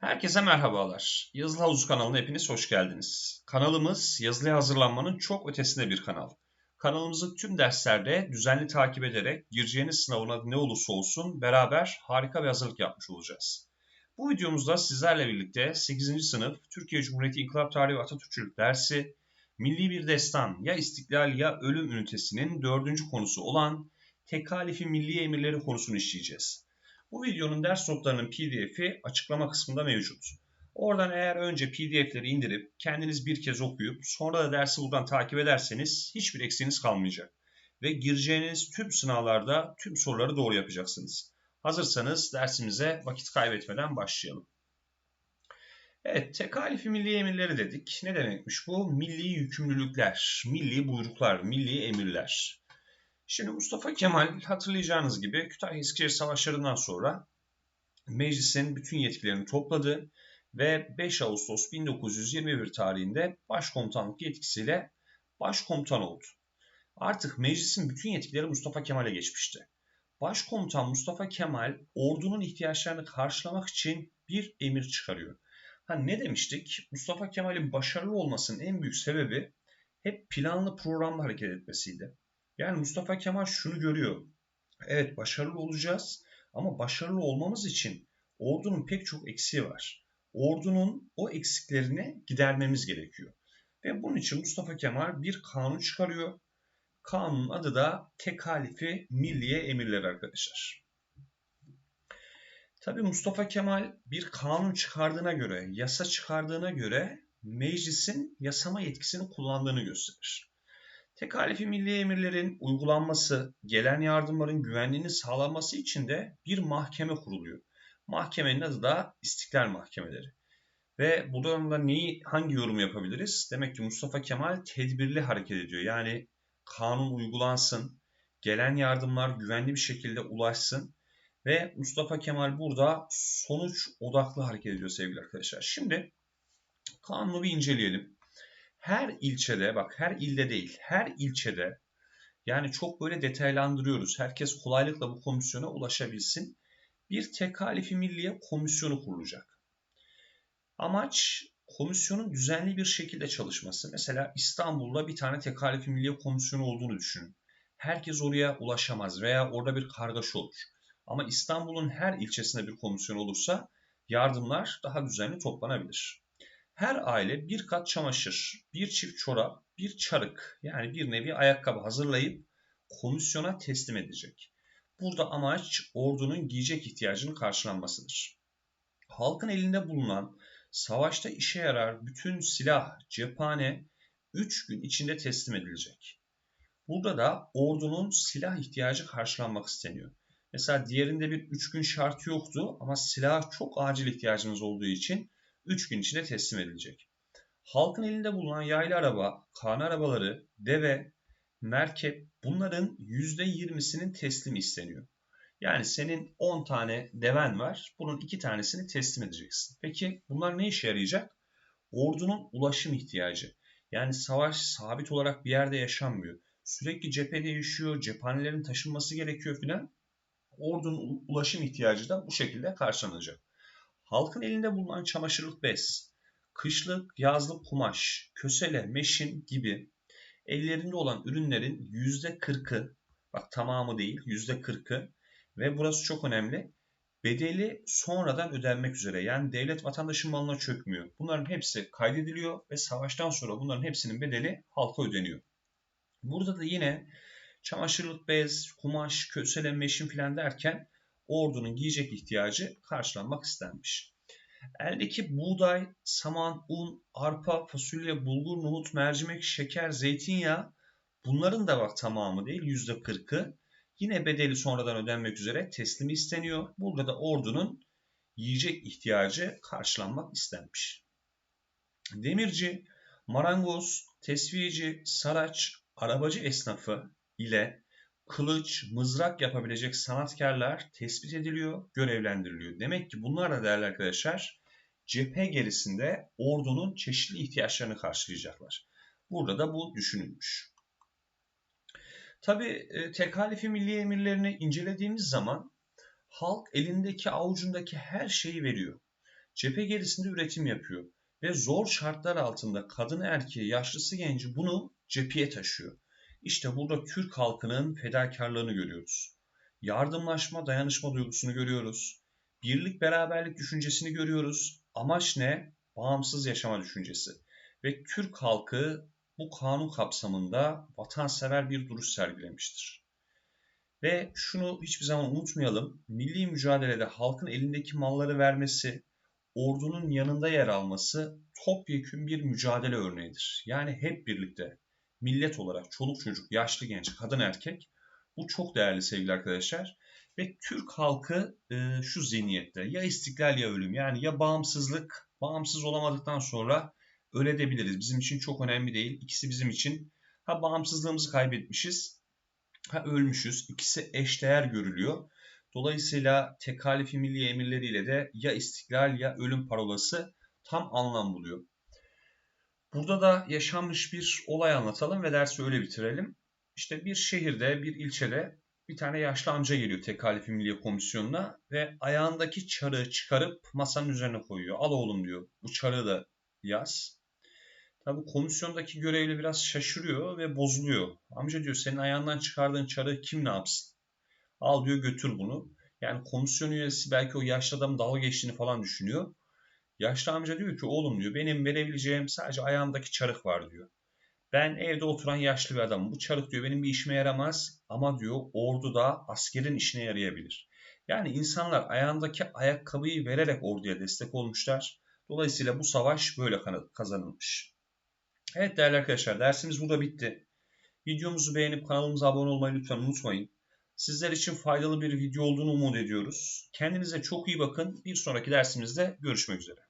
Herkese merhabalar. Yazılı Havuz kanalına hepiniz hoş geldiniz. Kanalımız yazılıya hazırlanmanın çok ötesinde bir kanal. Kanalımızı tüm derslerde düzenli takip ederek gireceğiniz sınavına ne olursa olsun beraber harika bir hazırlık yapmış olacağız. Bu videomuzda sizlerle birlikte 8. sınıf Türkiye Cumhuriyeti İnkılap Tarihi ve Atatürkçülük dersi Milli bir Destan ya İstiklal ya Ölüm ünitesinin dördüncü konusu olan Tekalifi Milli Emirleri konusunu işleyeceğiz. Bu videonun ders notlarının pdf'i açıklama kısmında mevcut. Oradan eğer önce pdf'leri indirip kendiniz bir kez okuyup sonra da dersi buradan takip ederseniz hiçbir eksiğiniz kalmayacak. Ve gireceğiniz tüm sınavlarda tüm soruları doğru yapacaksınız. Hazırsanız dersimize vakit kaybetmeden başlayalım. Evet, tekalifi milli emirleri dedik. Ne demekmiş bu? Milli yükümlülükler, milli buyruklar, milli emirler. Şimdi Mustafa Kemal hatırlayacağınız gibi Kütahya İskişehir Savaşları'ndan sonra meclisin bütün yetkilerini topladı ve 5 Ağustos 1921 tarihinde başkomutanlık yetkisiyle başkomutan oldu. Artık meclisin bütün yetkileri Mustafa Kemal'e geçmişti. Başkomutan Mustafa Kemal ordunun ihtiyaçlarını karşılamak için bir emir çıkarıyor. Ha ne demiştik? Mustafa Kemal'in başarılı olmasının en büyük sebebi hep planlı programlı hareket etmesiydi. Yani Mustafa Kemal şunu görüyor. Evet başarılı olacağız ama başarılı olmamız için ordunun pek çok eksiği var. Ordunun o eksiklerini gidermemiz gerekiyor. Ve bunun için Mustafa Kemal bir kanun çıkarıyor. Kanunun adı da Tekalifi Milliye Emirleri arkadaşlar. Tabi Mustafa Kemal bir kanun çıkardığına göre, yasa çıkardığına göre meclisin yasama yetkisini kullandığını gösterir. Tekalifi milli emirlerin uygulanması, gelen yardımların güvenliğini sağlanması için de bir mahkeme kuruluyor. Mahkemenin adı da İstiklal Mahkemeleri. Ve bu durumda neyi, hangi yorum yapabiliriz? Demek ki Mustafa Kemal tedbirli hareket ediyor. Yani kanun uygulansın, gelen yardımlar güvenli bir şekilde ulaşsın ve Mustafa Kemal burada sonuç odaklı hareket ediyor sevgili arkadaşlar. Şimdi kanunu bir inceleyelim her ilçede bak her ilde değil her ilçede yani çok böyle detaylandırıyoruz. Herkes kolaylıkla bu komisyona ulaşabilsin. Bir tekalifi milliye komisyonu kurulacak. Amaç komisyonun düzenli bir şekilde çalışması. Mesela İstanbul'da bir tane tekalifi milliye komisyonu olduğunu düşünün. Herkes oraya ulaşamaz veya orada bir kargaşa olur. Ama İstanbul'un her ilçesinde bir komisyon olursa yardımlar daha düzenli toplanabilir. Her aile bir kat çamaşır, bir çift çorap, bir çarık yani bir nevi ayakkabı hazırlayıp komisyona teslim edecek. Burada amaç ordunun giyecek ihtiyacının karşılanmasıdır. Halkın elinde bulunan savaşta işe yarar bütün silah, cephane 3 gün içinde teslim edilecek. Burada da ordunun silah ihtiyacı karşılanmak isteniyor. Mesela diğerinde bir 3 gün şartı yoktu ama silah çok acil ihtiyacınız olduğu için 3 gün içinde teslim edilecek. Halkın elinde bulunan yaylı araba, kan arabaları, deve, merkep bunların %20'sinin teslimi isteniyor. Yani senin 10 tane deven var. Bunun 2 tanesini teslim edeceksin. Peki bunlar ne işe yarayacak? Ordunun ulaşım ihtiyacı. Yani savaş sabit olarak bir yerde yaşanmıyor. Sürekli cephe değişiyor, cephanelerin taşınması gerekiyor filan. Ordunun ulaşım ihtiyacı da bu şekilde karşılanacak. Halkın elinde bulunan çamaşırlık bez, kışlık, yazlık kumaş, kösele, meşin gibi ellerinde olan ürünlerin %40'ı, bak tamamı değil %40'ı ve burası çok önemli, bedeli sonradan ödenmek üzere. Yani devlet vatandaşın malına çökmüyor. Bunların hepsi kaydediliyor ve savaştan sonra bunların hepsinin bedeli halka ödeniyor. Burada da yine çamaşırlık bez, kumaş, kösele, meşin filan derken ordunun giyecek ihtiyacı karşılanmak istenmiş. Eldeki buğday, saman, un, arpa, fasulye, bulgur, nohut, mercimek, şeker, zeytinyağı bunların da bak tamamı değil %40'ı yine bedeli sonradan ödenmek üzere teslimi isteniyor. Burada da ordunun yiyecek ihtiyacı karşılanmak istenmiş. Demirci, marangoz, tesviyeci, saraç, arabacı esnafı ile kılıç, mızrak yapabilecek sanatkarlar tespit ediliyor, görevlendiriliyor. Demek ki bunlar da değerli arkadaşlar cephe gerisinde ordunun çeşitli ihtiyaçlarını karşılayacaklar. Burada da bu düşünülmüş. Tabi e, tekalifi milli emirlerini incelediğimiz zaman halk elindeki avucundaki her şeyi veriyor. cephe gerisinde üretim yapıyor. Ve zor şartlar altında kadın erkeği, yaşlısı genci bunu cepheye taşıyor. İşte burada Türk halkının fedakarlığını görüyoruz. Yardımlaşma, dayanışma duygusunu görüyoruz. Birlik, beraberlik düşüncesini görüyoruz. Amaç ne? Bağımsız yaşama düşüncesi. Ve Türk halkı bu kanun kapsamında vatansever bir duruş sergilemiştir. Ve şunu hiçbir zaman unutmayalım. Milli mücadelede halkın elindeki malları vermesi, ordunun yanında yer alması topyekün bir mücadele örneğidir. Yani hep birlikte millet olarak çoluk çocuk, yaşlı genç, kadın erkek bu çok değerli sevgili arkadaşlar. Ve Türk halkı e, şu zihniyette ya istiklal ya ölüm yani ya bağımsızlık, bağımsız olamadıktan sonra ölebiliriz. Bizim için çok önemli değil. İkisi bizim için ha bağımsızlığımızı kaybetmişiz ha ölmüşüz. İkisi eşdeğer görülüyor. Dolayısıyla tekalifi milli emirleriyle de ya istiklal ya ölüm parolası tam anlam buluyor. Burada da yaşanmış bir olay anlatalım ve dersi öyle bitirelim. İşte bir şehirde, bir ilçede bir tane yaşlı amca geliyor Tekalifi Milliye Komisyonu'na ve ayağındaki çarığı çıkarıp masanın üzerine koyuyor. Al oğlum diyor bu çarığı da yaz. Tabi komisyondaki görevli biraz şaşırıyor ve bozuluyor. Amca diyor senin ayağından çıkardığın çarığı kim ne yapsın? Al diyor götür bunu. Yani komisyon üyesi belki o yaşlı adamın dalga geçtiğini falan düşünüyor. Yaşlı amca diyor ki oğlum diyor benim verebileceğim sadece ayağımdaki çarık var diyor. Ben evde oturan yaşlı bir adamım. Bu çarık diyor benim bir işime yaramaz ama diyor orduda askerin işine yarayabilir. Yani insanlar ayağındaki ayakkabıyı vererek orduya destek olmuşlar. Dolayısıyla bu savaş böyle kazanılmış. Evet değerli arkadaşlar dersimiz burada bitti. Videomuzu beğenip kanalımıza abone olmayı lütfen unutmayın. Sizler için faydalı bir video olduğunu umut ediyoruz. Kendinize çok iyi bakın. Bir sonraki dersimizde görüşmek üzere.